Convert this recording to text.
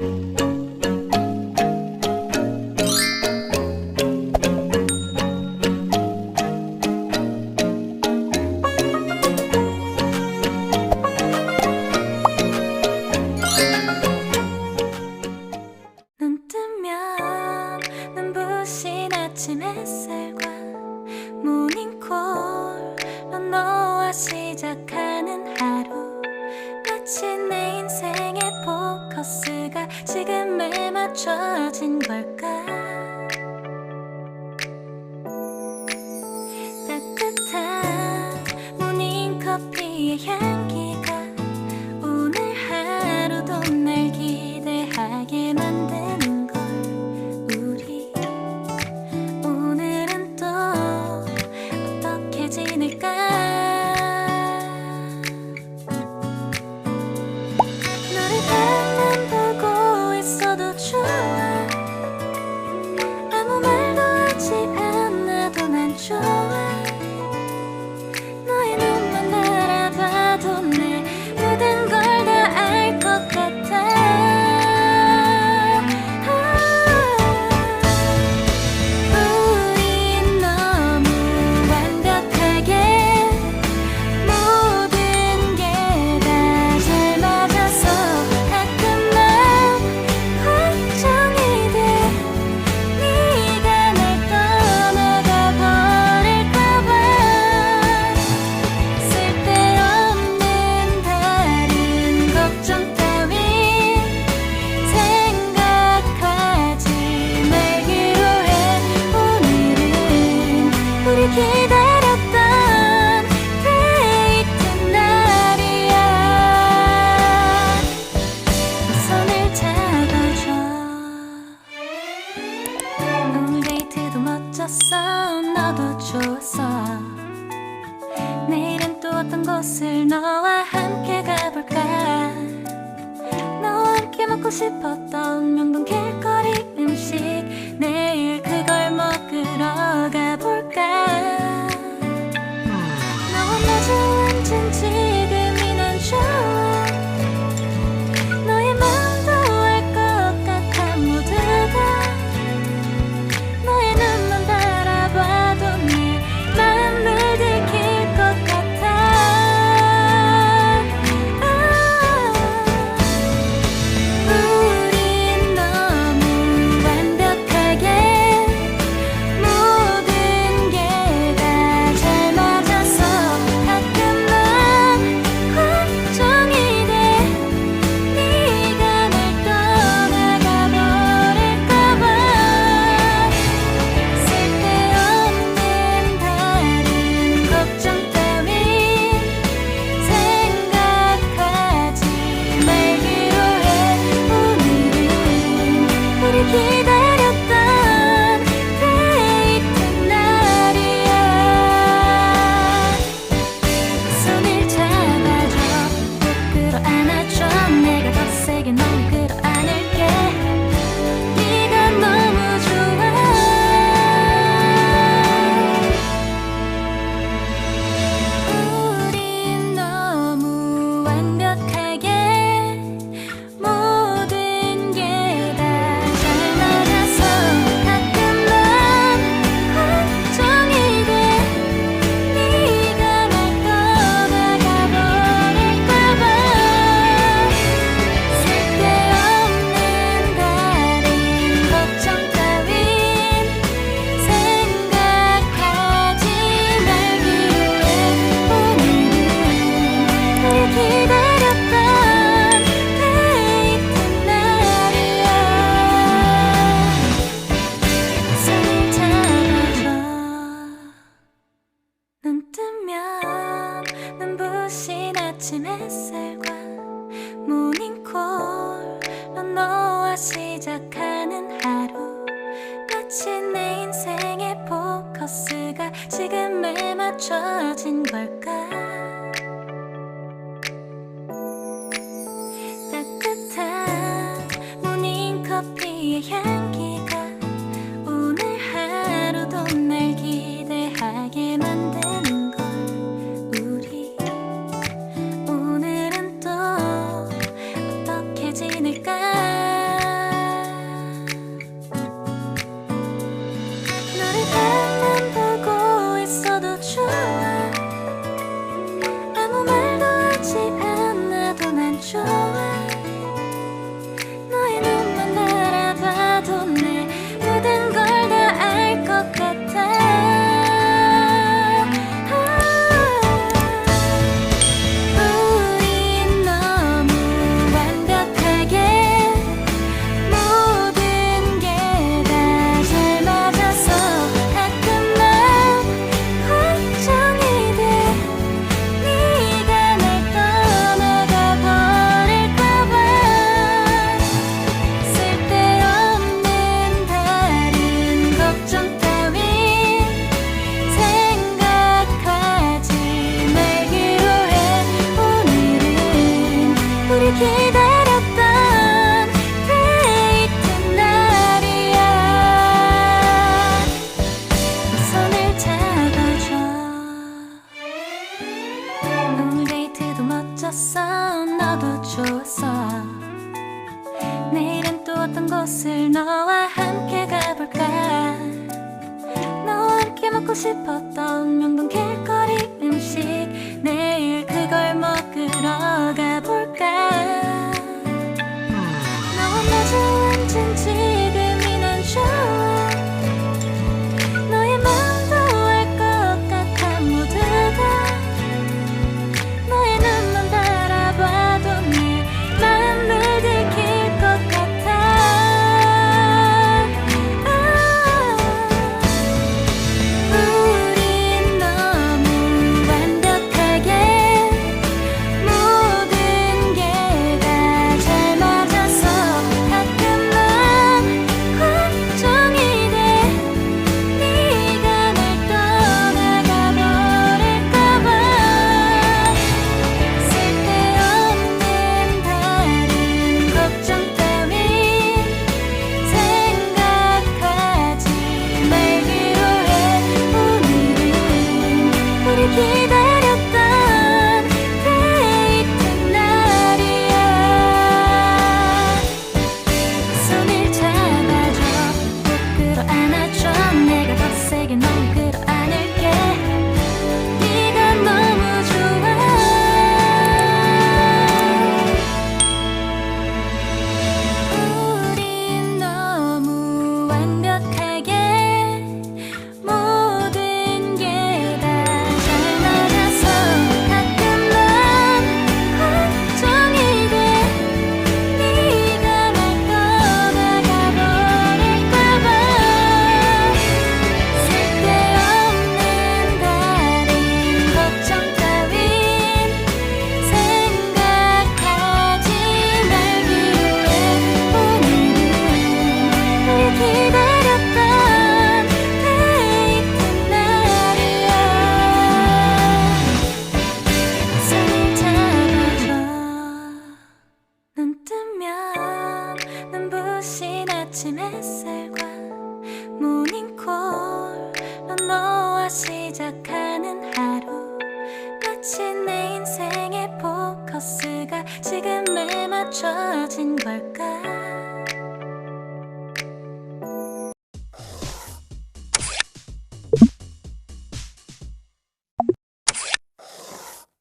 눈 뜨면 눈부신 아침 햇살. 먹고 싶었던 명동 길거리 음식. 내일 그걸 먹으러 きで眼。 좋았어. 너도 좋았어 내일은 또 어떤 곳을 너와 함께 가볼까? 너와 함께 먹고 싶었던 명동 길거리 음식. 내일 그걸 먹으러 가볼까?